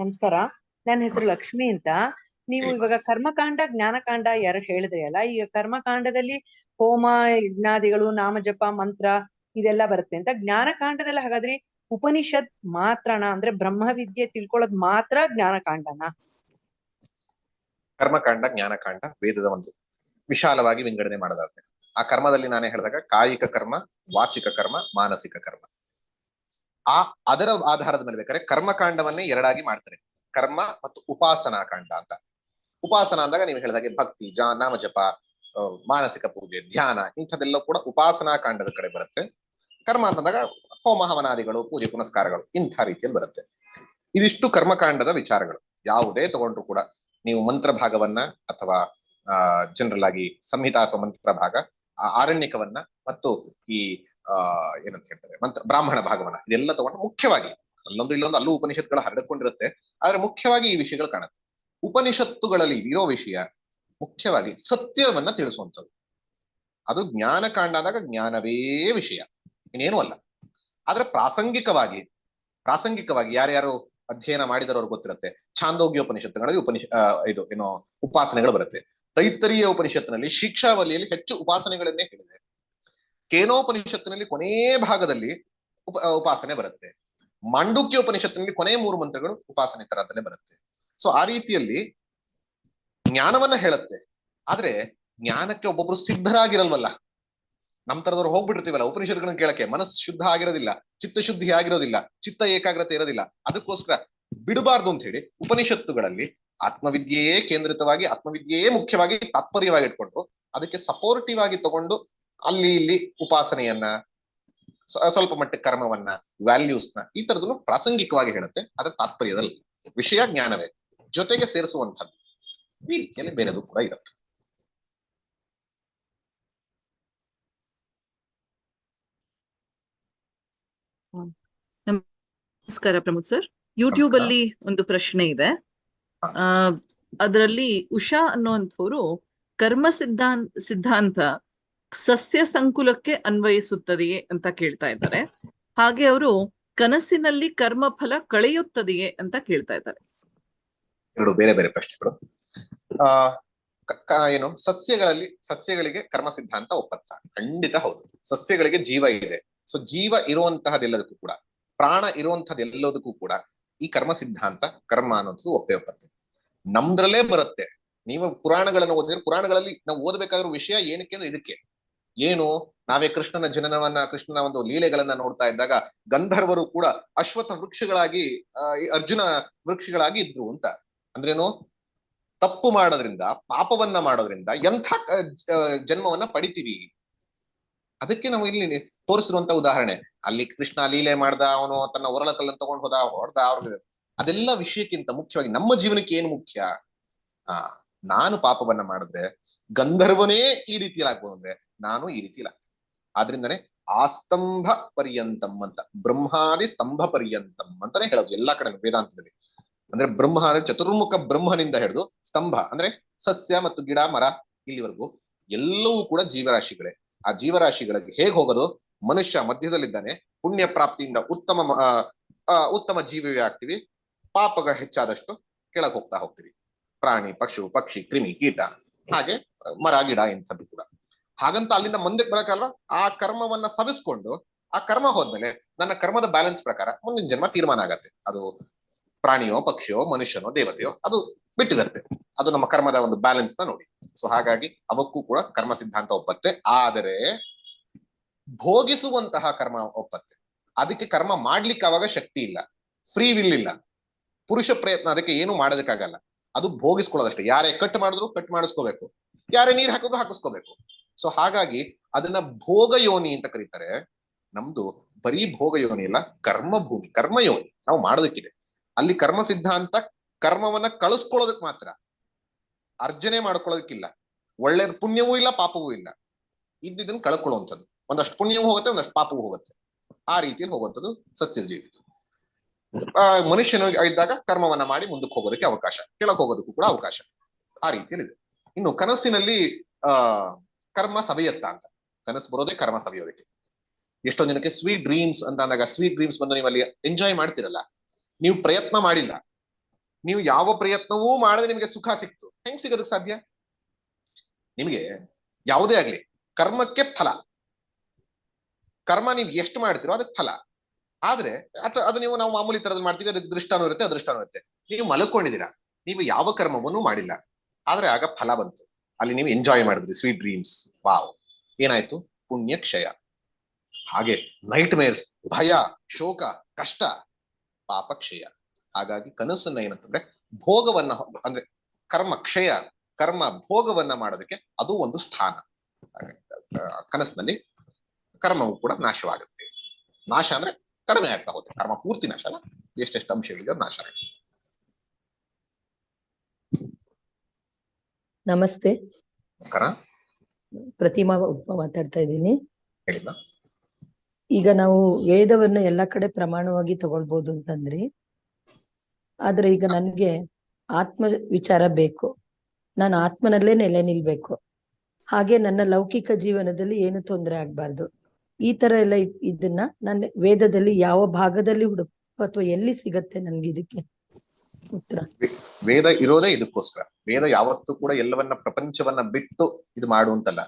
ನಮಸ್ಕಾರ. ನನ್ನ ಹೆಸರು ಲಕ್ಷ್ಮಿ ಅಂತ. ನೀವು. ಇವಾಗ ಕರ್ಮಕಾಂಡ ಜ್ಞಾನಕಾಂಡ ಯಾರು ಹೇಳಿದ್ರಿ ಅಲ್ಲ? ಈಗ ಕರ್ಮಕಾಂಡದಲ್ಲಿ ಹೋಮ ಯಜ್ಞಾದಿಗಳು ನಾಮಜಪ ಮಂತ್ರ ಇದೆಲ್ಲ ಬರುತ್ತೆ ಅಂತ. ಜ್ಞಾನಕಾಂಡದಲ್ಲಿ ಹಾಗಾದ್ರೆ ಉಪನಿಷತ್ ಮಾತ್ರನಾ? ಅಂದ್ರೆ ಬ್ರಹ್ಮವಿದ್ಯೆ ತಿಳ್ಕೊಳ್ಳೋದ್ ಮಾತ್ರ ಜ್ಞಾನಕಾಂಡನ? ಕರ್ಮಕಾಂಡ ಜ್ಞಾನಕಾಂಡ ವೇದದ ಒಂದು ವಿಶಾಲವಾಗಿ ವಿಂಗಡಣೆ ಮಾಡೋದಾದ್ರೆ. ಆ ಕರ್ಮದಲ್ಲಿ ನಾನೇ ಹೇಳಿದಾಗ ಕಾಯಿಕ ಕರ್ಮ ವಾಚಿಕ ಕರ್ಮ ಮಾನಸಿಕ ಕರ್ಮ. ಆ ಅದರ ಆಧಾರದ ಮೇಲೆ ಬೇಕಾದ್ರೆ ಕರ್ಮಕಾಂಡವನ್ನೇ ಎರಡಾಗಿ ಮಾಡ್ತಾರೆ. ಕರ್ಮ ಮತ್ತು ಉಪಾಸನಾ ಕಾಂಡ ಅಂತ. ಉಪಾಸನಾ ಅಂದಾಗ ನೀವು ಹೇಳಿದಾಗೆ ಭಕ್ತಿ ಜಾ ನಾಮಜಪ ಮಾನಸಿಕ ಪೂಜೆ, ಧ್ಯಾನ ಇಂಥದೆಲ್ಲ ಕೂಡ ಉಪಾಸನಾ ಕಾಂಡದ ಕಡೆ ಬರುತ್ತೆ. ಕರ್ಮ ಅಂತಂದಾಗ ಹೋಮ, ಹವನಾದಿಗಳು, ಪೂಜೆ, ಪುನಸ್ಕಾರಗಳು ಇಂಥ ರೀತಿಯಲ್ಲಿ ಬರುತ್ತೆ. ಇದಿಷ್ಟು ಕರ್ಮಕಾಂಡದ ವಿಚಾರಗಳು. ಯಾವುದೇ ತಗೊಂಡ್ರು ಕೂಡ ನೀವು ಮಂತ್ರ ಭಾಗವನ್ನ ಅಥವಾ ಜನರಲ್ ಆಗಿ ಸಂಹಿತಾ ಅಥವಾ ಮಂತ್ರ ಭಾಗ ಆ, ಆರಣ್ಯಕವನ್ನ ಮತ್ತು ಈ ಆ, ಏನಂತ ಹೇಳ್ತಾರೆ, ಮಂತ್ರ, ಬ್ರಾಹ್ಮಣ ಭಾಗವನ, ಇದೆಲ್ಲ ತಗೊಂಡು ಮುಖ್ಯವಾಗಿ, ಅಲ್ಲೊಂದು ಇಲ್ಲೊಂದು ಅಲ್ಲೂ ಉಪನಿಷತ್ಗಳು ಹರಡಿಕೊಂಡಿರುತ್ತೆ, ಆದ್ರೆ ಮುಖ್ಯವಾಗಿ ಈ ವಿಷಯಗಳು ಕಾಣುತ್ತೆ. ಉಪನಿಷತ್ತುಗಳಲ್ಲಿ ಇರೋ ವಿಷಯ ಮುಖ್ಯವಾಗಿ ಸತ್ಯವನ್ನ ತಿಳಿಸುವಂಥದ್ದು. ಅದು ಜ್ಞಾನ ಆದಾಗ ಜ್ಞಾನವೇ ವಿಷಯ, ಇನ್ನೇನು ಅಲ್ಲ. ಆದ್ರೆ ಪ್ರಾಸಂಗಿಕವಾಗಿ ಪ್ರಾಸಂಗಿಕವಾಗಿ ಯಾರ್ಯಾರು ಅಧ್ಯಯನ ಮಾಡಿದರವ್ರು ಗೊತ್ತಿರುತ್ತೆ. ಛಾಂದೋಗ್ಯ ಉಪನಿಷತ್ತುಗಳಲ್ಲಿ ಉಪನಿಷ ಇದು, ಏನೋ ಉಪಾಸನೆಗಳು ಬರುತ್ತೆ. ತೈತ್ತರೀಯ ಉಪನಿಷತ್ತಿನಲ್ಲಿ ಶಿಕ್ಷಾವಲಿಯಲ್ಲಿ ಹೆಚ್ಚು ಉಪಾಸನೆಗಳನ್ನೇ ಹೇಳಿದೆ. ಕೇನೋಪನಿಷತ್ತಿನಲ್ಲಿ ಕೊನೆಯ ಭಾಗದಲ್ಲಿ ಉಪ ಉಪಾಸನೆ ಬರುತ್ತೆ. ಮಾಂಡುಕ್ಯ ಉಪನಿಷತ್ತಿನಲ್ಲಿ ಕೊನೆ ಮೂರು ಮಂತ್ರಗಳು ಉಪಾಸನೆ ತರದಲ್ಲೇ ಬರುತ್ತೆ. ಸೊ ಆ ರೀತಿಯಲ್ಲಿ ಜ್ಞಾನವನ್ನ ಹೇಳುತ್ತೆ. ಆದ್ರೆ ಜ್ಞಾನಕ್ಕೆ ಒಬ್ಬೊಬ್ರು ಸಿದ್ಧರಾಗಿರಲ್ವಲ್ಲ? ನಮ್ ತರದವ್ರು ಹೋಗ್ಬಿಟ್ಟಿರ್ತೀವಲ್ಲ ಉಪನಿಷತ್ಗಳನ್ನ ಕೇಳಕ್ಕೆ. ಮನಸ್ಸು ಶುದ್ಧ ಆಗಿರೋದಿಲ್ಲ, ಚಿತ್ತ ಶುದ್ಧಿ ಆಗಿರೋದಿಲ್ಲ, ಚಿತ್ತ ಏಕಾಗ್ರತೆ ಇರೋದಿಲ್ಲ. ಅದಕ್ಕೋಸ್ಕರ ಬಿಡಬಾರ್ದು ಅಂತ ಹೇಳಿ ಉಪನಿಷತ್ತುಗಳಲ್ಲಿ ಆತ್ಮವಿದ್ಯೆಯೇ ಕೇಂದ್ರಿತವಾಗಿ, ಆತ್ಮವಿದ್ಯೆಯೇ ಮುಖ್ಯವಾಗಿ ತಾತ್ಪರ್ಯವಾಗಿ ಇಟ್ಕೊಂಡು ಅದಕ್ಕೆ ಸಪೋರ್ಟಿವ್ ಆಗಿ ತಗೊಂಡು ಅಲ್ಲಿ ಇಲ್ಲಿ ಉಪಾಸನೆಯನ್ನ ಸ್ವ- ಸ್ವಲ್ಪ ಮಟ್ಟಿಗೆ ಕರ್ಮವನ್ನ ವ್ಯಾಲ್ಯೂಸ್ನ ಈ ತರದನ್ನು ಪ್ರಾಸಂಗಿಕವಾಗಿ ಹೇಳುತ್ತೆ. ಅದರ ತಾತ್ಪರ್ಯದಲ್ಲಿ ವಿಷಯ ಜ್ಞಾನವೇ ಜೊತೆಗೆ ಸೇರಿಸುವಂಥದ್ದು. ಈ ರೀತಿಯಲ್ಲಿ ಬೇರೆದು ಕೂಡ ಇರುತ್ತೆ. ನಮಸ್ಕಾರ ಪ್ರಮೋದ್ ಸರ್. ಯೂಟ್ಯೂಬ್ ಅಲ್ಲಿ ಒಂದು ಪ್ರಶ್ನೆ ಇದೆ. ಅದರಲ್ಲಿ ಉಷಾ ಅನ್ನುವಂಥವ್ರು ಕರ್ಮ ಸಿದ್ಧಾಂತ ಸಿದ್ಧಾಂತ ಸಸ್ಯ ಸಂಕುಲಕ್ಕೆ ಅನ್ವಯಿಸುತ್ತದೆಯೇ ಅಂತ ಕೇಳ್ತಾ ಇದ್ದಾರೆ. ಹಾಗೆ ಅವರು ಕನಸಿನಲ್ಲಿ ಕರ್ಮಫಲ ಕಳೆಯುತ್ತದೆಯೇ ಅಂತ ಕೇಳ್ತಾ ಇದ್ದಾರೆ. ಎರಡು ಬೇರೆ ಬೇರೆ ಪ್ರಶ್ನೆಗಳು ಆ ಏನು, ಸಸ್ಯಗಳಲ್ಲಿ, ಸಸ್ಯಗಳಿಗೆ ಕರ್ಮ ಸಿದ್ಧಾಂತ ಒಪ್ಪತ್ತ ಖಂಡಿತ ಹೌದು. ಸಸ್ಯಗಳಿಗೆ ಜೀವ ಇದೆ. ಸೊ ಜೀವ ಇರುವಂತಹದೆಲ್ಲದಕ್ಕೂ ಕೂಡ, ಪ್ರಾಣ ಇರುವಂತಹದೆಲ್ಲದಕ್ಕೂ ಕೂಡ ಈ ಕರ್ಮ ಸಿದ್ಧಾಂತ, ಕರ್ಮ ಅನ್ನೋದು ಒಪ್ಪೆ ಒಪ್ಪತ್ತೆ ನಮ್ದ್ರಲ್ಲೇ ಬರುತ್ತೆ. ನೀವು ಪುರಾಣಗಳನ್ನು ಓದಿದ್ರೆ ಪುರಾಣಗಳಲ್ಲಿ ನಾವು ಓದಬೇಕಾಗಿರೋ ವಿಷಯ ಏನಕ್ಕೆ ಅಂದ್ರೆ ಇದಕ್ಕೆ. ಏನು? ನಾವೇ ಕೃಷ್ಣನ ಜನನವನ್ನ, ಕೃಷ್ಣನ ಒಂದು ಲೀಲೆಗಳನ್ನ ನೋಡ್ತಾ ಇದ್ದಾಗ ಗಂಧರ್ವರು ಕೂಡ ಅಶ್ವತ್ಥ ವೃಕ್ಷಗಳಾಗಿ ಅರ್ಜುನ ವೃಕ್ಷಗಳಾಗಿ ಇದ್ರು ಅಂತ. ಅಂದ್ರೇನು? ತಪ್ಪು ಮಾಡೋದ್ರಿಂದ, ಪಾಪವನ್ನ ಮಾಡೋದ್ರಿಂದ ಎಂಥ ಜನ್ಮವನ್ನ ಪಡಿತೀವಿ? ಅದಕ್ಕೆ ನಾವು ಇಲ್ಲಿ ತೋರಿಸಿರುವಂತ ಉದಾಹರಣೆ. ಅಲ್ಲಿ ಕೃಷ್ಣ ಲೀಲೆ ಮಾಡ್ದ, ಅವನು ತನ್ನ ಒರಳ ಕಲ್ಲನ್ನು ತಗೊಂಡು ಹೋದ, ಹೊಡೆದ ಅವ್ರಿಗೆ ಅದೆಲ್ಲ ವಿಷಯಕ್ಕಿಂತ ಮುಖ್ಯವಾಗಿ ನಮ್ಮ ಜೀವನಕ್ಕೆ ಏನು ಮುಖ್ಯ? ಆ, ನಾನು ಪಾಪವನ್ನ ಮಾಡಿದ್ರೆ ಗಂಧರ್ವನೇ ಈ ರೀತಿಯಲ್ಲಿ ಆಗ್ಬೋದು ಅಂದ್ರೆ ನಾನು ಈ ರೀತಿ ಆಗ್ತೀನಿ ಆದ್ರಿಂದನೇ ಆಸ್ತಂಭ ಪರ್ಯಂತಂ ಅಂತ ಬ್ರಹ್ಮಾದಿ ಸ್ತಂಭ ಪರ್ಯಂತಂ ಅಂತಾನೆ ಹೇಳೋದು ಎಲ್ಲಾ ಕಡೆ ವೇದಾಂತದಲ್ಲಿ. ಅಂದ್ರೆ ಬ್ರಹ್ಮ ಅಂದ್ರೆ ಚತುರ್ಮುಖ ಬ್ರಹ್ಮನಿಂದ ಹಿಡಿದು ಸ್ತಂಭ ಅಂದ್ರೆ ಸಸ್ಯ ಮತ್ತು ಗಿಡ ಮರ ಇಲ್ಲಿವರೆಗೂ ಎಲ್ಲವೂ ಕೂಡ ಜೀವರಾಶಿಗಳೇ. ಆ ಜೀವರಾಶಿಗಳಿಗೆ ಹೇಗ್ ಹೋಗೋದು? ಮನುಷ್ಯ ಮಧ್ಯದಲ್ಲಿದ್ದಾನೆ ಪುಣ್ಯ ಪ್ರಾಪ್ತಿಯಿಂದ ಉತ್ತಮ ಆ, ಆ, ಉತ್ತಮ ಜೀವಿಯೇ ಆಗ್ತೀವಿ ಪಾಪಗಳು ಹೆಚ್ಚಾದಷ್ಟು ಕೆಳಗೆ ಹೋಗ್ತಾ ಹೋಗ್ತೀವಿ. ಪ್ರಾಣಿ ಪಶು ಪಕ್ಷಿ ಕ್ರಿಮಿ ಕೀಟ ಹಾಗೆ ಮರ ಗಿಡ ಇಂಥದ್ದು ಕೂಡ. ಹಾಗಂತ ಅಲ್ಲಿಂದ ಮುಂದಕ್ಕೆ ಬರಕಲ್ಲ ಆ ಕರ್ಮವನ್ನ ಸವಿಸ್ಕೊಂಡು ಆ ಕರ್ಮ ಹೋದ್ಮೇಲೆ ನನ್ನ ಕರ್ಮದ ಬ್ಯಾಲೆನ್ಸ್ ಪ್ರಕಾರ ಮುಂದಿನ ಜನ್ಮ ತೀರ್ಮಾನ ಆಗತ್ತೆ. ಅದು ಪ್ರಾಣಿಯೋ, ಪಕ್ಷಿಯೋ, ಮನುಷ್ಯನೋ, ದೇವತೆಯೋ ಅದು ಬಿಟ್ಟಿರುತ್ತೆ. ಅದು ನಮ್ಮ ಕರ್ಮದ ಒಂದು ಬ್ಯಾಲೆನ್ಸ್ನ ನೋಡಿ. ಸೊ ಹಾಗಾಗಿ ಅವಕ್ಕೂ ಕೂಡ ಕರ್ಮ ಸಿದ್ಧಾಂತ ಒಪ್ಪತ್ತೆ. ಆದರೆ ಭೋಗಿಸುವಂತಹ ಕರ್ಮ ಒಪ್ಪತ್ತೆ. ಅದಕ್ಕೆ ಕರ್ಮ ಮಾಡ್ಲಿಕ್ಕೆ ಅವಾಗ ಶಕ್ತಿ ಇಲ್ಲ. ಫ್ರೀ ವಿಲ್ ಇಲ್ಲ. ಪುರುಷ ಪ್ರಯತ್ನ ಅದಕ್ಕೆ ಏನು ಮಾಡೋದಕ್ಕಾಗಲ್ಲ. ಅದು ಭೋಗಿಸ್ಕೊಳ್ಳೋದಷ್ಟೇ. ಯಾರೇ ಕಟ್ ಮಾಡಿದ್ರು ಕಟ್ ಮಾಡಿಸ್ಕೋಬೇಕು. ಯಾರೇ ನೀರ್ ಹಾಕಿದ್ರು ಹಾಕಿಸ್ಕೋಬೇಕು. ಸೊ ಹಾಗಾಗಿ ಅದನ್ನ ಭೋಗ ಯೋನಿ ಅಂತ ಕರೀತಾರೆ. ನಮ್ದು ಬರೀ ಭೋಗ ಯೋನಿ ಇಲ್ಲ ಕರ್ಮ ಭೂಮಿ ಕರ್ಮ ಯೋನಿ ನಾವು ಮಾಡೋದಕ್ಕಿದೆ. ಅಲ್ಲಿ ಕರ್ಮ ಸಿದ್ಧಾಂತ ಕರ್ಮವನ್ನ ಕಳಿಸ್ಕೊಳ್ಳೋದಕ್ ಮಾತ್ರ. ಅರ್ಜನೆ ಮಾಡ್ಕೊಳ್ಳೋದಕ್ಕಿಲ್ಲ. ಒಳ್ಳೇದು ಪುಣ್ಯವೂ ಇಲ್ಲ, ಪಾಪವೂ ಇಲ್ಲ. ಇದ್ದಿದ್ದನ್ನ ಕಳ್ಕೊಳ್ಳುವಂಥದ್ದು. ಒಂದಷ್ಟು ಪುಣ್ಯವೂ ಹೋಗುತ್ತೆ, ಒಂದಷ್ಟು ಪಾಪವೂ ಹೋಗುತ್ತೆ. ಆ ರೀತಿಯಲ್ಲಿ ಹೋಗುವಂಥದ್ದು ಸಸ್ಯದ ಜೀವಿ ಆ, ಮನುಷ್ಯನ ಇದ್ದಾಗ ಕರ್ಮವನ್ನ ಮಾಡಿ ಮುಂದಕ್ಕೆ ಹೋಗೋದಕ್ಕೆ ಅವಕಾಶ. ಕೆಳಗೆ ಹೋಗೋದಕ್ಕೂ ಕೂಡ ಅವಕಾಶ. ಆ ರೀತಿಯಲ್ಲಿ ಇದೆ. ಇನ್ನು ಕನಸಿನಲ್ಲಿ, ಆ ಕರ್ಮ ಸವಿಯತ್ತ ಅಂತ. ಕನಸು ಬರೋದೇ ಕರ್ಮ ಸವಿಯೋದಕ್ಕೆ ಎಷ್ಟೊಂದು ಜನಕ್ಕೆ ಸ್ವೀಟ್ ಡ್ರೀಮ್ಸ್ ಅಂತ ಅಂದಾಗ ಸ್ವೀಟ್ ಡ್ರೀಮ್ಸ್ ಬಂದು ನೀವು ಅಲ್ಲಿ ಎಂಜಾಯ್ ಮಾಡ್ತಿರಲ್ಲ. ನೀವು ಪ್ರಯತ್ನ ಮಾಡಿಲ್ಲ. ನೀವು ಯಾವ ಪ್ರಯತ್ನವೂ ಮಾಡದೆ ನಿಮಗೆ ಸುಖ ಸಿಕ್ತು. ಹೆಂಗ್ ಸಿಗೋದಕ್ಕೆ ಸಾಧ್ಯ? ನಿಮಗೆ ಯಾವುದೇ ಆಗ್ಲಿ ಕರ್ಮಕ್ಕೆ ಫಲ. ಕರ್ಮ ನೀವು ಎಷ್ಟು ಮಾಡ್ತೀರೋ ಅದಕ್ಕೆ ಫಲ. ಆದ್ರೆ ಅಥ ಅದು ನೀವು ನಾವು ಮಾಮೂಲಿ ತರದ್ ಮಾಡ್ತೀವಿ, ಅದಕ್ಕೆ ದೃಷ್ಟಾನು ಇರುತ್ತೆ, ಅದೃಷ್ಟಾನು ಇರುತ್ತೆ. ನೀವು ಮಲ್ಕೊಂಡಿದ್ದೀರಾ. ನೀವು ಯಾವ ಕರ್ಮವನ್ನು ಮಾಡಿಲ್ಲ. ಆದ್ರೆ ಆಗ ಫಲ ಬಂತು. ಅಲ್ಲಿ ನೀವು ಎಂಜಾಯ್ ಮಾಡಿದ್ರಿ ಸ್ವೀಟ್ ಡ್ರೀಮ್ಸ್ ವಾವ್ ಏನಾಯ್ತು? ಪುಣ್ಯ ಕ್ಷಯ ಹಾಗೆ ನೈಟ್ ಮೇರ್ಸ್ ಭಯ, ಶೋಕ, ಕಷ್ಟ ಪಾಪ ಕ್ಷಯ ಹಾಗಾಗಿ ಕನಸನ್ನ ಏನಂತಂದ್ರೆ, ಭೋಗವನ್ನ ಅಂದ್ರೆ ಕರ್ಮ ಕ್ಷಯ, ಕರ್ಮ ಭೋಗವನ್ನ ಮಾಡೋದಕ್ಕೆ ಅದು ಒಂದು ಸ್ಥಾನ. ಕನಸಿನಲ್ಲಿ ಕರ್ಮವು ಕೂಡ ನಾಶವಾಗುತ್ತೆ. ನಾಶ ಅಂದ್ರೆ ಕಡಿಮೆ ಆಗ್ತಾ ಹೋಗುತ್ತೆ. ಕರ್ಮ ಪೂರ್ತಿ ನಾಶ ಅಲ್ಲ, ಎಷ್ಟೆಷ್ಟು ಅಂಶಗಳಿದೆ ನಾಶ ಆಗುತ್ತೆ. ನಮಸ್ತೆ. ನಮಸ್ಕಾರ. ಪ್ರತಿಮಾ ಉಪ್ಪ ಮಾತಾಡ್ತಾ ಇದ್ದೀನಿ. ಈಗ ನಾವು ವೇದವನ್ನ ಎಲ್ಲಾ ಕಡೆ ಪ್ರಮಾಣವಾಗಿ ತಗೊಳ್ಬಹುದು ಅಂತಂದ್ರಿ. ಆದ್ರೆ ಈಗ ನನ್ಗೆ ಆತ್ಮ ವಿಚಾರ ಬೇಕು. ನಾನು ಆತ್ಮನಲ್ಲೇ ನೆಲೆ ನಿಲ್ಬೇಕು. ಹಾಗೆ ನನ್ನ ಲೌಕಿಕ ಜೀವನದಲ್ಲಿ ಏನು ತೊಂದರೆ ಆಗ್ಬಾರ್ದು. ಈ ತರ ಎಲ್ಲ ಇದನ್ನ ನನ್ನ ವೇದದಲ್ಲಿ ಯಾವ ಭಾಗದಲ್ಲಿ ಹುಡುಕ ಅಥವಾ ಎಲ್ಲಿ ಸಿಗತ್ತೆ ನನ್ಗೆ ಇದಕ್ಕೆ? ವೇದ ಇರೋದೇ ಇದಕ್ಕೋಸ್ಕರ. ವೇದ ಯಾವತ್ತೂ ಕೂಡ ಎಲ್ಲವನ್ನ ಪ್ರಪಂಚವನ್ನ ಬಿಟ್ಟು ಇದು ಮಾಡು ಅಂತಲ್ಲ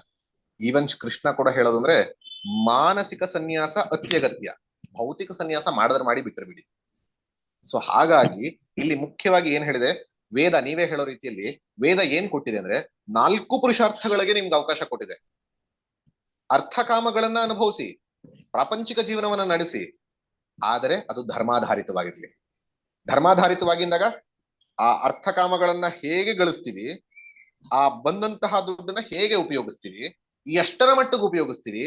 ಈವನ್ ಕೃಷ್ಣ ಕೂಡ ಹೇಳೋದು ಅಂದ್ರೆ, ಮಾನಸಿಕ ಸನ್ಯಾಸ ಅತ್ಯಗತ್ಯ. ಭೌತಿಕ ಸನ್ಯಾಸ ಮಾಡಿದ್ರೆ ಮಾಡಿ ಬಿಟ್ಟರೆ ಬಿಡಿ. ಸೊ ಹಾಗಾಗಿ ಇಲ್ಲಿ ಮುಖ್ಯವಾಗಿ ಏನ್ ಹೇಳಿದೆ? ವೇದ, ನೀವೇ ಹೇಳೋ ರೀತಿಯಲ್ಲಿ ವೇದ ಏನ್ ಕೊಟ್ಟಿದೆ ಅಂದ್ರೆ, ನಾಲ್ಕು ಪುರುಷಾರ್ಥಗಳಿಗೆ ನಿಮ್ಗೆ ಅವಕಾಶ ಕೊಟ್ಟಿದೆ. ಅರ್ಥಕಾಮಗಳನ್ನ ಅನುಭವಿಸಿ, ಪ್ರಾಪಂಚಿಕ ಜೀವನವನ್ನ ನಡೆಸಿ, ಆದರೆ ಅದು ಧರ್ಮಾಧಾರಿತವಾಗಿರ್ಲಿ. ಧರ್ಮಾಧಾರಿತವಾಗಿದ್ದಾಗ ಆ ಅರ್ಥಕಾಮಗಳನ್ನ ಹೇಗೆ ಗಳಿಸ್ತೀವಿ, ಆ ಬಂದಂತಹ ದುಡ್ಡನ್ನ ಹೇಗೆ ಉಪಯೋಗಿಸ್ತೀವಿ, ಎಷ್ಟರ ಮಟ್ಟಿಗೆ ಉಪಯೋಗಿಸ್ತೀವಿ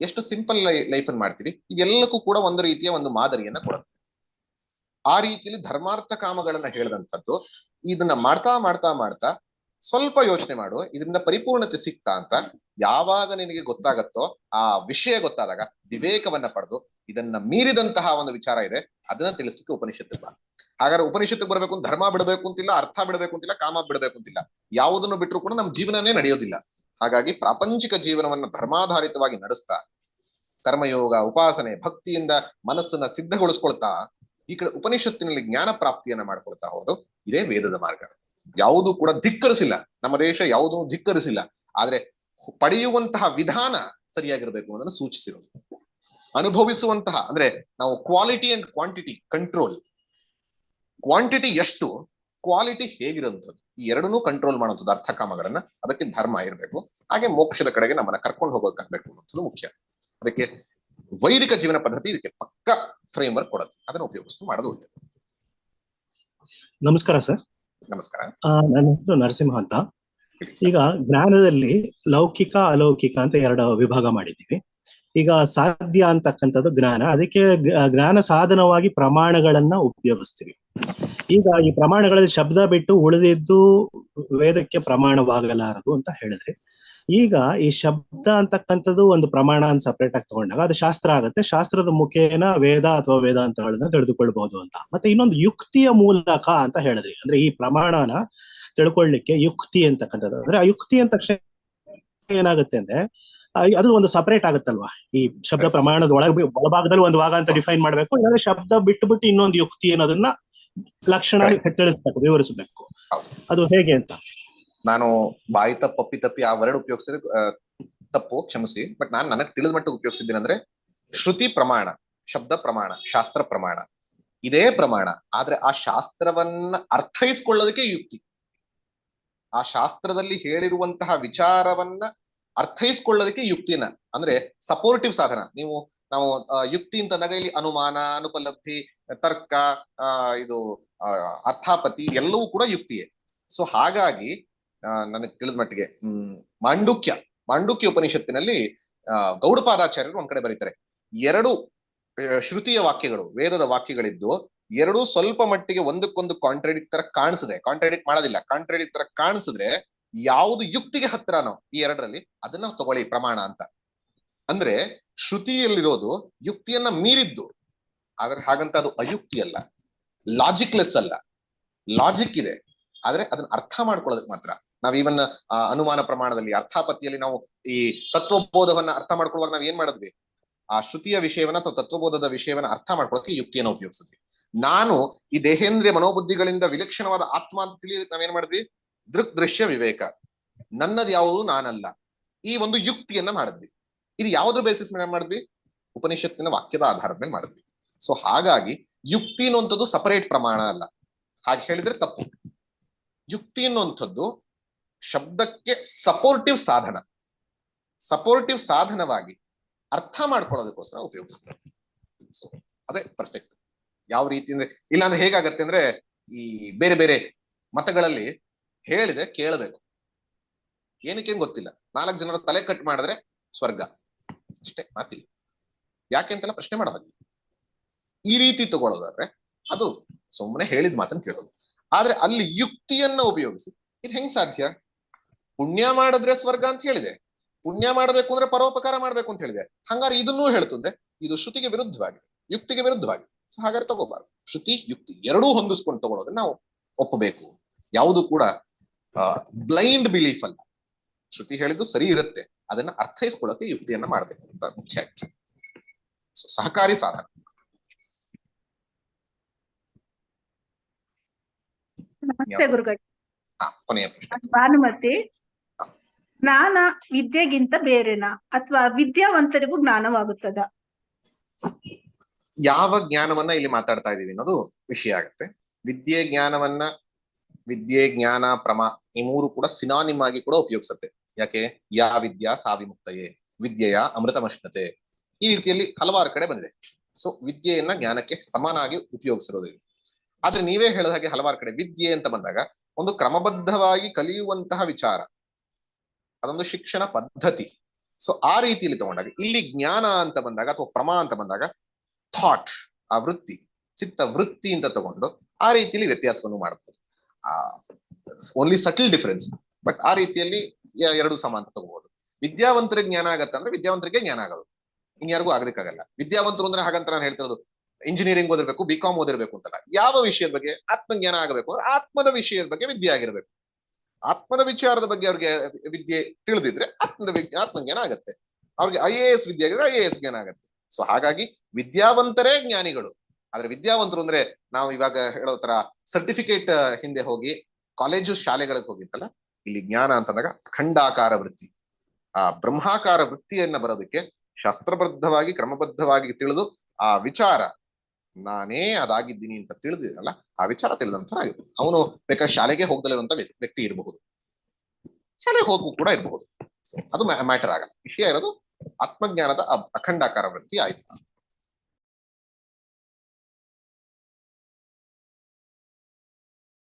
ಎಷ್ಟು ಸಿಂಪಲ್ ಲೈಫ್ ಅನ್ನು ಮಾಡ್ತೀವಿ ಇದೆಲ್ಲಕ್ಕೂ ಕೂಡ ಒಂದು ರೀತಿಯ ಒಂದು ಮಾದರಿಯನ್ನ ಕೊಡುತ್ತೆ. ಆ ರೀತಿಯಲ್ಲಿ ಧರ್ಮಾರ್ಥ ಕಾಮಗಳನ್ನ ಹೇಳಿದಂಥದ್ದು, ಇದನ್ನ ಮಾಡ್ತಾ ಮಾಡ್ತಾ ಮಾಡ್ತಾ ಸ್ವಲ್ಪ ಯೋಚನೆ ಮಾಡು, ಇದರಿಂದ ಪರಿಪೂರ್ಣತೆ ಸಿಗ್ತಾ ಅಂತ ಯಾವಾಗ ನಿನಗೆ ಗೊತ್ತಾಗತ್ತೋ, ಆ ವಿಷಯ ಗೊತ್ತಾದಾಗ, ವಿವೇಕವನ್ನ ಪಡೆದು ಇದನ್ನ ಮೀರಿದಂತಹ ಒಂದು ವಿಚಾರ ಇದೆ. ಅದನ್ನ ತಿಳಿಸ್ಲಿಕ್ಕೆ ಉಪನಿಷತ್ತು ಬಾ ಹಾಗಾದ್ರೆ ಉಪನಿಷತ್ತು ಬರಬೇಕು ಧರ್ಮ ಬಿಡಬೇಕು ಅಂತಿಲ್ಲ, ಅರ್ಥ ಬಿಡಬೇಕು ಅಂತಿಲ್ಲ, ಕಾಮ ಬಿಡಬೇಕು ಅಂತಿಲ್ಲ. ಯಾವುದನ್ನು ಬಿಟ್ಟರು ಕೂಡ ನಮ್ಮ ಜೀವನನೇ ನಡೆಯೋದಿಲ್ಲ. ಹಾಗಾಗಿ ಪ್ರಾಪಂಚಿಕ ಜೀವನವನ್ನ ಧರ್ಮಾಧಾರಿತವಾಗಿ ನಡೆಸ್ತಾ, ಕರ್ಮಯೋಗ, ಉಪಾಸನೆ, ಭಕ್ತಿಯಿಂದ ಮನಸ್ಸನ್ನ ಸಿದ್ಧಗೊಳಿಸ್ಕೊಳ್ತಾ, ಈ ಕಡೆ ಉಪನಿಷತ್ತಿನಲ್ಲಿ ಜ್ಞಾನ ಪ್ರಾಪ್ತಿಯನ್ನ ಮಾಡ್ಕೊಳ್ತಾ ಹೋದು ಇದೇ ವೇದದ ಮಾರ್ಗ. ಯಾವುದು ಕೂಡ ಧಿಕ್ಕರಿಸಿಲ್ಲ. ನಮ್ಮ ದೇಶ ಯಾವುದನ್ನು ಧಿಕ್ಕರಿಸಿಲ್ಲ. ಆದ್ರೆ ಪಡೆಯುವಂತಹ ವಿಧಾನ ಸರಿಯಾಗಿರ್ಬೇಕು ಅನ್ನೋದನ್ನು ಸೂಚಿಸಿರೋದು. ಅನುಭವಿಸುವಂತಹ ಅಂದ್ರೆ ನಾವು quality and quantity control quantity ಎಷ್ಟು ಕ್ವಾಲಿಟಿ ಹೇಗಿರುವಂಥದ್ದು ಈ ಎರಡನ್ನೂ ಕಂಟ್ರೋಲ್ ಮಾಡುವಂಥದ್ದು ಅರ್ಥಕಾಮಗಳನ್ನ ಅದಕ್ಕೆ ಧರ್ಮ ಇರಬೇಕು. ಹಾಗೆ ಮೋಕ್ಷದ ಕಡೆಗೆ ನಮ್ಮನ್ನ ಕರ್ಕೊಂಡು ಹೋಗೋಕಾಗಬೇಕು ಅನ್ನೋದು ಮುಖ್ಯ. ಅದಕ್ಕೆ ವೈದಿಕ ಜೀವನ ಪದ್ಧತಿ ಇದಕ್ಕೆ ಪಕ್ಕ ಫ್ರೇಮ್ ವರ್ಕ್ ಕೊಡುತ್ತೆ ಅದನ್ನು ಉಪಯೋಗಿಸ್ತು ಮಾಡೋದು ಒಳ್ಳೆಯದು ನಮಸ್ಕಾರ ಸರ್. ನಮಸ್ಕಾರ. ನನ್ನ ಹೆಸರು ನರಸಿಂಹ ಅಂತ. ಈಗ ಜ್ಞಾನದಲ್ಲಿ ಲೌಕಿಕ ಅಲೌಕಿಕ ಅಂತ ಎರಡು ವಿಭಾಗ ಮಾಡಿದ್ದೀವಿ. ಈಗ ಸಾಧ್ಯ ಅಂತಕ್ಕಂಥದ್ದು ಜ್ಞಾನ. ಅದಕ್ಕೆ ಜ್ಞಾನ ಸಾಧನವಾಗಿ ಪ್ರಮಾಣಗಳನ್ನ ಉಪಯೋಗಿಸ್ತೀವಿ. ಈಗ ಈ ಪ್ರಮಾಣಗಳಲ್ಲಿ ಶಬ್ದ ಬಿಟ್ಟು ಉಳಿದಿದ್ದು ವೇದಕ್ಕೆ ಪ್ರಮಾಣವಾಗಲಾರದು ಅಂತ ಹೇಳಿದ್ರೆ, ಈಗ ಈ ಶಬ್ದ ಅಂತಕ್ಕಂಥದ್ದು ಒಂದು ಪ್ರಮಾಣ ಅಂತ ಸಪ್ರೇಟ್ ಆಗಿ ತಗೊಂಡಾಗ ಅದು ಶಾಸ್ತ್ರ ಆಗುತ್ತೆ. ಶಾಸ್ತ್ರದ ಮುಖೇನ ವೇದ ಅಥವಾ ವೇದಾಂತಗಳನ್ನ ತಿಳಿದುಕೊಳ್ಬಹುದು ಅಂತ. ಮತ್ತೆ ಇನ್ನೊಂದು ಯುಕ್ತಿಯ ಮೂಲಕ ಅಂತ ಹೇಳಿದ್ರಿ. ಅಂದ್ರೆ ಈ ಪ್ರಮಾಣನ ತಿಳ್ಕೊಳ್ಳಿಕ್ಕೆ ಯುಕ್ತಿ ಅಂತಕ್ಕಂಥದ್ದು. ಅಂದ್ರೆ ಆ ಯುಕ್ತಿ ಅಂತ ಏನಾಗುತ್ತೆ ಅಂದ್ರೆ ಅದು ಒಂದು ಸಪರೇಟ್ ಆಗುತ್ತಲ್ವಾ? ಈ ಶಬ್ದ ಪ್ರಮಾಣದ ಒಳಗ ಒಳಭಾಗದಲ್ಲಿ ಒಂದು ಭಾಗ ಅಂತ ಡಿಫೈನ್ ಮಾಡ್ಬೇಕು ಇಲ್ಲಾಂದ್ರೆ ಶಬ್ದ ಬಿಟ್ಟು ಬಿಟ್ಟು ಇನ್ನೊಂದು ಯುಕ್ತಿ ಅನ್ನೋದನ್ನ ಲಕ್ಷಣ ತಿಳಿಸ್ಬೇಕು ವಿವರಿಸಬೇಕು. ಅದು ಹೇಗೆ ಅಂತ. ನಾನು ಬಾಯಿ ತಪ್ಪಿ ತಪ್ಪಿ ಆ ವರ್ಡ್ ಉಪಯೋಗಿಸಿದ್ರೆ ತಪ್ಪು ಕ್ಷಮಿಸಿ. ಬಟ್ ನಾನು ನನಗ್ ತಿಳಿದ ಮಟ್ಟಿಗೆ ಉಪಯೋಗಿಸಿದ್ದೀನಿ ಅಂದ್ರೆ ಶ್ರುತಿ ಪ್ರಮಾಣ ಶಬ್ದ ಪ್ರಮಾಣ ಶಾಸ್ತ್ರ ಪ್ರಮಾಣ ಇದೇ ಪ್ರಮಾಣ. ಆದ್ರೆ ಆ ಶಾಸ್ತ್ರವನ್ನ ಅರ್ಥೈಸ್ಕೊಳ್ಳೋದಕ್ಕೆ ಯುಕ್ತಿ. ಆ ಶಾಸ್ತ್ರದಲ್ಲಿ ಹೇಳಿರುವಂತಹ ವಿಚಾರವನ್ನ ಅರ್ಥೈಸ್ಕೊಳ್ಳೋದಕ್ಕೆ ಯುಕ್ತಿನ, ಅಂದ್ರೆ ಸಪೋರ್ಟಿವ್ ಸಾಧನ. ನೀವು, ನಾವು ಯುಕ್ತಿ ಅಂತ ಅಂತಂದಾಗ ಇಲ್ಲಿ ಅನುಮಾನ, ಅನುಪಲಬ್ಧಿ, ತರ್ಕ ಇದು ಅರ್ಥಾಪತಿ ಎಲ್ಲವೂ ಕೂಡ ಯುಕ್ತಿಯೇ. ಸೊ ಹಾಗಾಗಿ ನನಗೆ ತಿಳಿದ ಮಟ್ಟಿಗೆ, ಹ್ಮ್, ಮಾಂಡುಕ್ಯ ಮಾಂಡುಕ್ಯ ಉಪನಿಷತ್ತಿನಲ್ಲಿ ಗೌಡಪಾದಾಚಾರ್ಯರು ಒಂದ್ ಕಡೆ ಬರೀತಾರೆ. ಎರಡು ಶ್ರುತಿಯ ವಾಕ್ಯಗಳು, ವೇದದ ವಾಕ್ಯಗಳಿದ್ದು, ಎರಡು ಸ್ವಲ್ಪ ಮಟ್ಟಿಗೆ ಒಂದಕ್ಕೊಂದು ಕಾಂಟ್ರಾಡಿಕ್ಟ್ ತರ ಕಾಣಿಸಿದೆ. ಕಾಂಟ್ರಾಡಿಕ್ಟ್ ಮಾಡೋದಿಲ್ಲ. ಕಾಂಟ್ರಾಡಿಕ್ಟ್ ತರ ಕಾಣಿಸಿದ್ರೆ ಯಾವುದು ಯುಕ್ತಿಗೆ ಹತ್ರನೋ ಈ ಎರಡರಲ್ಲಿ, ಅದನ್ನ ತಗೊಳ್ಳಿ ಪ್ರಮಾಣ ಅಂತ. ಅಂದ್ರೆ ಶ್ರುತಿಯಲ್ಲಿರೋದು ಯುಕ್ತಿಯನ್ನ ಮೀರಿದ್ದು, ಆದ್ರೆ ಹಾಗಂತ ಅದು ಅಯುಕ್ತಿ ಅಲ್ಲ ಲಾಜಿಕ್ಲೆಸ್ ಅಲ್ಲ. ಲಾಜಿಕ್ ಇದೆ, ಆದ್ರೆ ಅದನ್ನ ಅರ್ಥ ಮಾಡ್ಕೊಳ್ಳೋದಕ್ಕೆ ಮಾತ್ರ. ನಾವ್ ಇವನ್ನ ಅನುಮಾನ ಪ್ರಮಾಣದಲ್ಲಿ ಅರ್ಥಾಪತಿಯಲ್ಲಿ ನಾವು ಈ ತತ್ವಬೋಧವನ್ನ ಅರ್ಥ ಮಾಡ್ಕೊಳ್ಳುವಾಗ ನಾವ್ ಏನ್ ಮಾಡಿದ್ವಿ? ಆ ಶ್ರುತಿಯ ವಿಷಯವನ್ನ ಅಥವಾ ತತ್ವಬೋಧದ ವಿಷಯವನ್ನ ಅರ್ಥ ಮಾಡ್ಕೊಳ್ಳೋಕೆ ಯುಕ್ತಿಯನ್ನ ಉಪಯೋಗಿಸಿದ್ವಿ. ನಾನು ಈ ದೇಹೇಂದ್ರಿಯ ಮನೋಬುದ್ಧಿಗಳಿಂದ ವಿಲಕ್ಷಣವಾದ ಆತ್ಮ ಅಂತ ತಿಳಿಯೋದಕ್ಕೆ ನಾವೇನ್ ಮಾಡಿದ್ವಿ? ದೃಕ್ ದೃಶ್ಯ ವಿವೇಕ. ನನ್ನದು ಯಾವುದು ನಾನಲ್ಲ. ಈ ಒಂದು ಯುಕ್ತಿಯನ್ನ ಮಾಡಿದ್ವಿ. ಇದು ಯಾವ್ದ್ರ ಬೇಸಿಸ್ ಮೇಲೆ ಮಾಡಿದ್ವಿ? ಉಪನಿಷತ್ತಿನ ವಾಕ್ಯದ ಆಧಾರದ ಮೇಲೆ ಮಾಡಿದ್ವಿ. ಸೊ ಹಾಗಾಗಿ ಯುಕ್ತಿ ಅನ್ನುವಂಥದ್ದು ಸಪರೇಟ್ ಪ್ರಮಾಣ ಅಲ್ಲ. ಹಾಗೆ ಹೇಳಿದ್ರೆ ತಪ್ಪು. ಯುಕ್ತಿ ಅನ್ನುವಂಥದ್ದು ಶಬ್ದಕ್ಕೆ ಸಪೋರ್ಟಿವ್ ಸಾಧನ. ಸಪೋರ್ಟಿವ್ ಸಾಧನವಾಗಿ ಅರ್ಥ ಮಾಡ್ಕೊಳ್ಳೋದಕ್ಕೋಸ್ಕರ ಉಪಯೋಗಿಸ್ತಾರೆ ಸೊ ಅದೇ ಪರ್ಫೆಕ್ಟ್ ಯಾವ ರೀತಿ ಅಂದ್ರೆ, ಇಲ್ಲಾಂದ್ರೆ ಹೇಗಾಗತ್ತೆ ಅಂದ್ರೆ ಈ ಬೇರೆ ಬೇರೆ ಮತಗಳಲ್ಲಿ ಹೇಳಿದೆ, ಕೇಳಬೇಕು. ಏನಕ್ಕೆ ಗೊತ್ತಿಲ್ಲ. ನಾಲ್ಕು ಜನರ ತಲೆ ಕಟ್ ಮಾಡಿದ್ರೆ ಸ್ವರ್ಗ. ಅಷ್ಟೇ, ಮಾತಿಲ್ಲ. ಯಾಕೆ ಅಂತೆಲ್ಲ ಪ್ರಶ್ನೆ ಮಾಡೋ ಈ ರೀತಿ ತಗೊಳ್ಳೋದಾದ್ರೆ ಅದು ಸುಮ್ಮನೆ ಹೇಳಿದ ಮಾತನ್ನು ಕೇಳೋದು. ಆದ್ರೆ ಅಲ್ಲಿ ಯುಕ್ತಿಯನ್ನ ಉಪಯೋಗಿಸಿ. ಇದು ಹೆಂಗ್ ಸಾಧ್ಯ? ಪುಣ್ಯ ಮಾಡಿದ್ರೆ ಸ್ವರ್ಗ ಅಂತ ಹೇಳಿದೆ. ಪುಣ್ಯ ಮಾಡಬೇಕು ಅಂದ್ರೆ ಪರೋಪಕಾರ ಮಾಡ್ಬೇಕು ಅಂತ ಹೇಳಿದೆ. ಹಂಗಾರೆ ಇದನ್ನೂ ಹೇಳ್ತಂದ್ರೆ ಇದು ಶ್ರುತಿಗೆ ವಿರುದ್ಧವಾಗಿದೆ. ಯುಕ್ತಿಗೆ ವಿರುದ್ಧವಾಗಿದೆ. ಸೊ ಹಾಗಾದ್ರೆ ತಗೋಬಾರ್ದು. ಶ್ರುತಿ, ಯುಕ್ತಿ ಎರಡೂ ಹೊಂದಿಸ್ಕೊಂಡು ತಗೊಳ್ಳೋದನ್ನ ನಾವು ಒಪ್ಪಬೇಕು. ಯಾವುದು ಕೂಡ ಬ್ಲೈಂಡ್ ಬಿಲೀಫ್ ಅಲ್ಲ. ಶ್ರುತಿ ಹೇಳಿದ್ದು ಸರಿ ಇರುತ್ತೆ. ಅದನ್ನ ಅರ್ಥೈಸ್ಕೊಳ್ಳೋಕೆ ಯುಕ್ತಿಯನ್ನ ಮಾಡ್ಬೇಕು ಅಂತ ಮುಖ್ಯ ಆಯ್ತು. ಸಹಕಾರಿ ಸಾಧನ. ನಮಸ್ತೆ ಗುರುಗಳ. ಭಾನುಮತಿ. ಜ್ಞಾನ ವಿದ್ಯೆಗಿಂತ ಬೇರೆನಾ ಅಥವಾ ವಿದ್ಯಾವಂತರಿಗೂ ಜ್ಞಾನವಾಗುತ್ತದ? ಯಾವ ಜ್ಞಾನವನ್ನ ಇಲ್ಲಿ ಮಾತಾಡ್ತಾ ಇದೀವಿ ಅನ್ನೋದು ವಿಷಯ ಆಗತ್ತೆ. ವಿದ್ಯೆ ಜ್ಞಾನವನ್ನ ವಿದ್ಯೆ ಜ್ಞಾನ ಪ್ರಮ ಈ ಮೂರು ಕೂಡ ಸಿನಾನಿಮ್ ಆಗಿ ಕೂಡ ಉಪಯೋಗಿಸುತ್ತೆ. ಯಾಕೆ? ಯಾ ವಿದ್ಯಾ ಸಾವಿಮುಕ್ತಯೇ. ವಿದ್ಯೆಯ ಅಮೃತಮಷ್ಣತೆ ಈ ರೀತಿಯಲ್ಲಿ ಹಲವಾರು ಕಡೆ ಬಂದಿದೆ. ಸೊ ವಿದ್ಯೆಯನ್ನ ಜ್ಞಾನಕ್ಕೆ ಸಮಾನಾಗಿ ಉಪಯೋಗಿಸಿರೋದು ಆದ್ರೆ ನೀವೇ ಹೇಳಿದ ಹಾಗೆ ಹಲವಾರು ಕಡೆ ವಿದ್ಯೆ ಅಂತ ಬಂದಾಗ ಒಂದು ಕ್ರಮಬದ್ಧವಾಗಿ ಕಲಿಯುವಂತಹ ವಿಚಾರ. ಅದೊಂದು ಶಿಕ್ಷಣ ಪದ್ಧತಿ. ಸೊ ಆ ರೀತಿಯಲ್ಲಿ ತಗೊಂಡಾಗ, ಇಲ್ಲಿ ಜ್ಞಾನ ಅಂತ ಬಂದಾಗ ಅಥವಾ ಪ್ರಮ ಅಂತ ಬಂದಾಗ ಥಾಟ್ ಆ ವೃತ್ತಿ ಚಿತ್ತ ವೃತ್ತಿ ಅಂತ ತಗೊಂಡು ಆ ರೀತಿಯಲ್ಲಿ ವ್ಯತ್ಯಾಸವನ್ನು ಮಾಡಬಹುದು ಆ ಓನ್ಲಿ ಸಟಲ್ ಡಿಫರೆನ್ಸ್ ಬಟ್ ಆ ರೀತಿಯಲ್ಲಿ ಎರಡು ಸಮಾನ ತಗೋಬಹುದು ವಿದ್ಯಾವಂತರಿಗೆ ಜ್ಞಾನ ಆಗತ್ತೆ ಅಂದ್ರೆ ವಿದ್ಯಾವಂತರಿಗೆ ಜ್ಞಾನ ಆಗೋದು ಇನ್ಯಾರಿಗೂ ಆಗದಿಕ್ಕಾಗಲ್ಲ ವಿದ್ಯಾವಂತರು ಅಂದ್ರೆ ಹಾಗಂತ ನಾನು ಹೇಳ್ತಿರೋದು ಇಂಜಿನಿಯರಿಂಗ್ ಓದಿರ್ಬೇಕು ಬಿ ಕಾಮ್ ಓದಿರ್ಬೇಕು ಅಂತಲ್ಲ. ಯಾವ ವಿಷಯದ ಬಗ್ಗೆ? ಆತ್ಮಜ್ಞಾನ ಆಗಬೇಕು ಅಂದ್ರೆ ಆತ್ಮದ ವಿಷಯದ ಬಗ್ಗೆ ವಿದ್ಯೆ ಆಗಿರ್ಬೇಕು. ಆತ್ಮದ ವಿಚಾರದ ಬಗ್ಗೆ ಅವ್ರಿಗೆ ವಿದ್ಯೆ ತಿಳಿದಿದ್ರೆ ಆತ್ಮದ ಆತ್ಮಜ್ಞಾನ ಆಗತ್ತೆ. ಅವ್ರಿಗೆ ಐ ಎ ಎಸ್ ವಿದ್ಯೆ ಆಗಿದ್ರೆ ಐ ಎ ಎಸ್ ಜ್ಞಾನ ಆಗತ್ತೆ. ಸೊ ಹಾಗಾಗಿ ವಿದ್ಯಾವಂತರೇ ಜ್ಞಾನಿಗಳು. ಆದ್ರೆ ವಿದ್ಯಾವಂತರು ಅಂದ್ರೆ ನಾವು ಇವಾಗ ಹೇಳೋ ತರ ಸರ್ಟಿಫಿಕೇಟ್ ಹಿಂದೆ ಹೋಗಿ ಕಾಲೇಜು ಶಾಲೆಗಳಿಗೆ ಹೋಗಿತ್ತಲ್ಲ ಇಲ್ಲಿ ಜ್ಞಾನ ಅಂತಂದಾಗ ಅಖಂಡಾಕಾರ ವೃತ್ತಿ. ಆ ಬ್ರಹ್ಮಾಕಾರ ವೃತ್ತಿಯನ್ನ ಬರೋದಕ್ಕೆ ಶಾಸ್ತ್ರಬದ್ಧವಾಗಿ, ಕ್ರಮಬದ್ಧವಾಗಿ ತಿಳಿದು ಆ ವಿಚಾರ, ನಾನೇ ಅದಾಗಿದ್ದೀನಿ ಅಂತ ತಿಳಿದಿದಲ್ಲ ಆ ವಿಚಾರ ತಿಳಿದಂತರಾಗಿರ್ಬೋದು ಅವನು ಬೇಕಾದ್ರೆ ಶಾಲೆಗೆ ಹೋಗದಲ್ಲಿರುವಂತ ವ್ಯಕ್ತಿ ಇರಬಹುದು. ಶಾಲೆಗೆ ಹೋಗು ಕೂಡ ಇರಬಹುದು. ಅದು ಮ್ಯಾಟರ್ ಆಗಲ್ಲ. ವಿಷಯ ಇರೋದು ಆತ್ಮಜ್ಞಾನದ ಅಖಂಡಾಕಾರ ವೃತ್ತಿ ಆಯ್ತು.